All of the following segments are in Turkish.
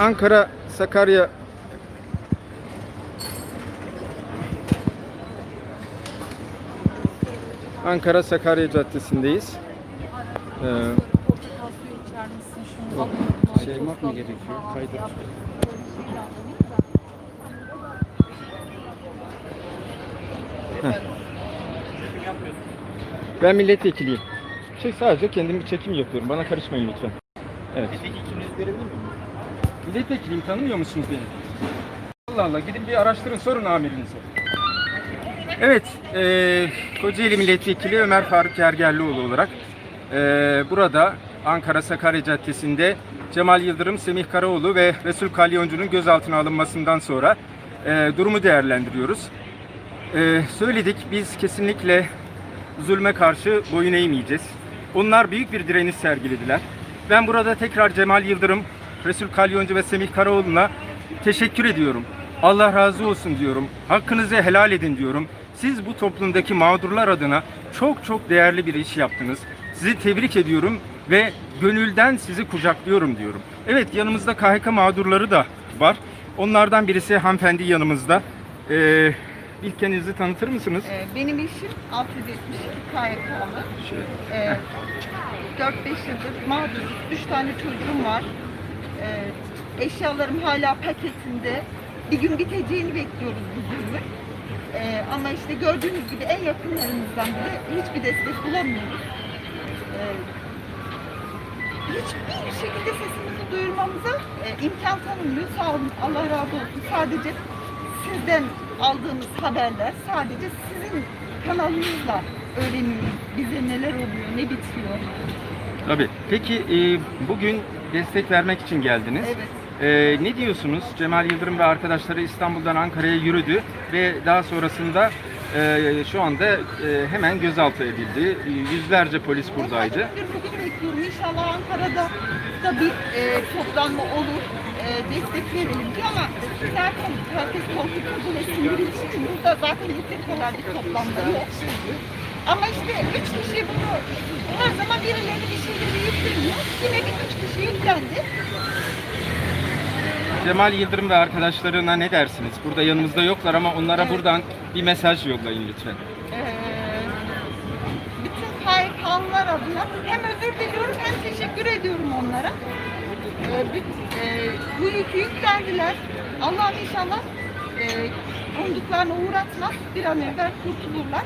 Ankara Sakarya Ankara Sakarya Caddesi'ndeyiz. Ee, Şey yapmak mı gerekiyor? Kaydır. ben milletvekiliyim. Şey sadece kendim bir çekim yapıyorum. Bana karışmayın lütfen. Evet. Peki kimliğinizi verebilir miyim? Milletvekiliyim tanımıyor musunuz beni? Allah Allah gidin bir araştırın sorun amirinize. Evet, e, Kocaeli Milletvekili Ömer Faruk Gergerlioğlu olarak e, burada Ankara Sakarya Caddesi'nde Cemal Yıldırım, Semih Karaoğlu ve Resul Kalyoncu'nun gözaltına alınmasından sonra e, durumu değerlendiriyoruz. E, söyledik biz kesinlikle zulme karşı boyun eğmeyeceğiz. Onlar büyük bir direniş sergilediler. Ben burada tekrar Cemal Yıldırım, Resul Kalyoncu ve Semih Karaoğlu'na teşekkür ediyorum. Allah razı olsun diyorum. Hakkınızı helal edin diyorum. Siz bu toplumdaki mağdurlar adına çok çok değerli bir iş yaptınız. Sizi tebrik ediyorum ve gönülden sizi kucaklıyorum diyorum. Evet yanımızda KHK mağdurları da var. Onlardan birisi hanımefendi yanımızda. Ee, ilk kendinizi tanıtır mısınız? Ee, Benim eşim 672 KYK'lı. Ee, 4-5 yıldır mağduruz. 3 tane çocuğum var. Ee, eşyalarım hala paketinde. Bir gün biteceğini bekliyoruz bu zulmün. Ee, ama işte gördüğünüz gibi en yakınlarımızdan bile hiçbir destek bulamıyoruz. Ee, hiçbir şekilde sesimizi duyurmamıza e, imkan tanınmıyor. Sağ olun, Allah razı olsun. Sadece sizden aldığımız haberler, sadece sizin kanalınızla öğreniyoruz. Bize neler oluyor, ne bitiyor. Tabii. Peki e, bugün destek vermek için geldiniz. Evet. E, ne diyorsunuz? Cemal Yıldırım ve arkadaşları İstanbul'dan Ankara'ya yürüdü ve daha sonrasında e, şu anda e, hemen gözaltı edildi. Yüzlerce polis buradaydı. Bugün bekliyorum. İnşallah Ankara'da da bir e, toplanma olur. E, destek verelim diyor ama zaten herkes korkup kabul etsin için burada zaten yeteri kadar bir toplanma yok. Ama işte üç kişi bunu her zaman birileri bir şeyleri yükleniyor. Yine bir üç kişi yüklendi. Cemal Yıldırım ve arkadaşlarına ne dersiniz? Burada yanımızda yoklar ama onlara Evet. buradan bir mesaj yollayın lütfen. Ee, bütün KYK'lılar adına hem özür diliyorum hem teşekkür ediyorum onlara. Ee, büt- e, bu yükü yüklendiler. Allah'ım inşallah e, umduklarına uğratmaz. Bir an evvel kurtulurlar.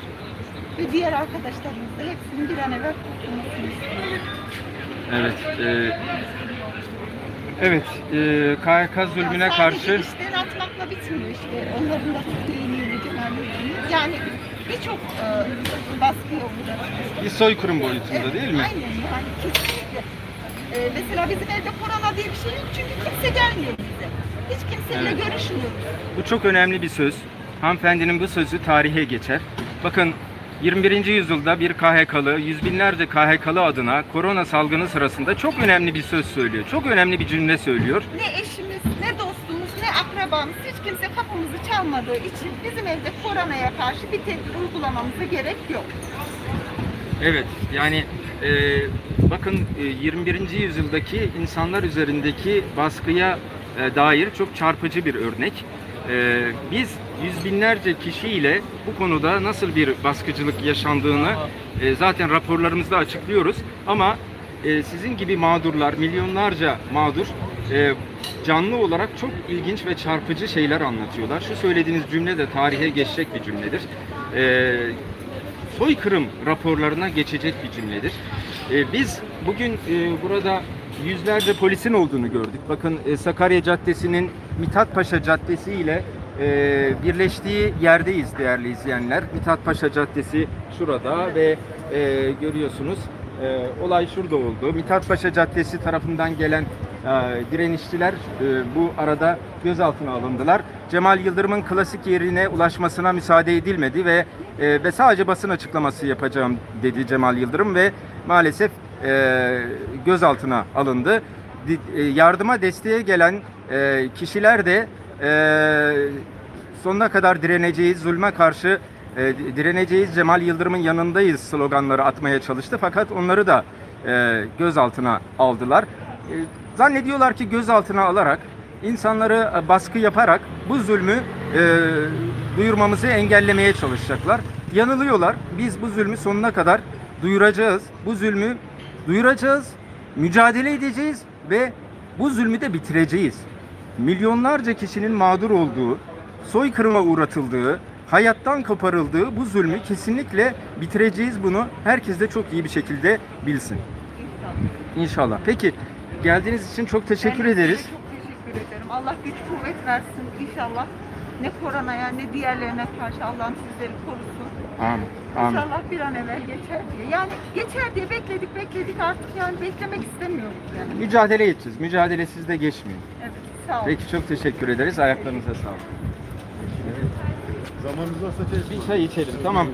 Ve diğer arkadaşlarımız da hepsinin bir an evvel kurtulmasını istiyorum. Evet. E, evet. E, KHK zulmüne Ya karşı Sadece işten atmakla bitmiyor işte. Onların da Yıldırım'ın. Yani birçok e, baskıya uğraşıyor. bir soykırım boyutunda değil mi? Aynen yani kesinlikle. Ee, mesela bizim evde korona diye bir şey yok çünkü kimse gelmiyor bize. Hiç kimseyle Evet. görüşmüyoruz. Bu çok önemli bir söz. Hanımefendinin bu sözü tarihe geçer. Bakın 21. yüzyılda bir KHK'lı, yüz binlerce KHK'lı adına korona salgını sırasında çok önemli bir söz söylüyor. Çok önemli bir cümle söylüyor. Ne eşimiz, ne dostumuz, ne akrabamız hiç kimse kapımızı çalmadığı için bizim evde koronaya karşı bir tedbir uygulamamıza gerek yok. Evet, yani e, bakın e, 21. yüzyıldaki insanlar üzerindeki baskıya e, dair çok çarpıcı bir örnek. E, biz yüz binlerce kişiyle bu konuda nasıl bir baskıcılık yaşandığını e, zaten raporlarımızda açıklıyoruz. Ama e, sizin gibi mağdurlar, milyonlarca mağdur e, canlı olarak çok ilginç ve çarpıcı şeyler anlatıyorlar. Şu söylediğiniz cümle de tarihe geçecek bir cümledir. E, soykırım raporlarına geçecek bir cümledir. Ee, biz bugün e, burada yüzlerce polisin olduğunu gördük. Bakın e, Sakarya Caddesi'nin Mithat Paşa Caddesi ile e, birleştiği yerdeyiz değerli izleyenler. Mithat Paşa Caddesi şurada ve e, görüyorsunuz e, olay şurada oldu. Mithat Paşa Caddesi tarafından gelen e, direnişçiler e, bu arada gözaltına alındılar. Cemal Yıldırım'ın klasik yerine ulaşmasına müsaade edilmedi ve e, ve sadece basın açıklaması yapacağım dedi Cemal Yıldırım ve maalesef e, gözaltına alındı. Di- e, yardıma desteğe gelen e, kişiler de e, sonuna kadar direneceğiz, zulme karşı e, direneceğiz, Cemal Yıldırım'ın yanındayız sloganları atmaya çalıştı. Fakat onları da e, gözaltına aldılar. E, zannediyorlar ki gözaltına alarak insanları e, baskı yaparak bu zulmü e, duyurmamızı engellemeye çalışacaklar. Yanılıyorlar. Biz bu zulmü sonuna kadar duyuracağız. Bu zulmü duyuracağız, mücadele edeceğiz ve bu zulmü de bitireceğiz. Milyonlarca kişinin mağdur olduğu, soykırıma uğratıldığı, hayattan koparıldığı bu zulmü kesinlikle bitireceğiz bunu. Herkes de çok iyi bir şekilde bilsin. İnşallah. İnşallah. Peki geldiğiniz için çok teşekkür Ben de ederiz. Çok teşekkür ederim. Allah güç kuvvet versin inşallah. Ne koronaya ne diğerlerine karşı Allah'ım sizleri korusun. Amin. Amin. İnşallah bir an evvel geçer diye. Yani geçer diye bekledik bekledik artık yani beklemek istemiyoruz yani. Mücadele edeceğiz. Mücadelesiz de geçmiyor. Evet sağ olun. Peki çok teşekkür ederiz. Ayaklarınıza sağlık. Zamanınız varsa Bir çay içelim. Tamam.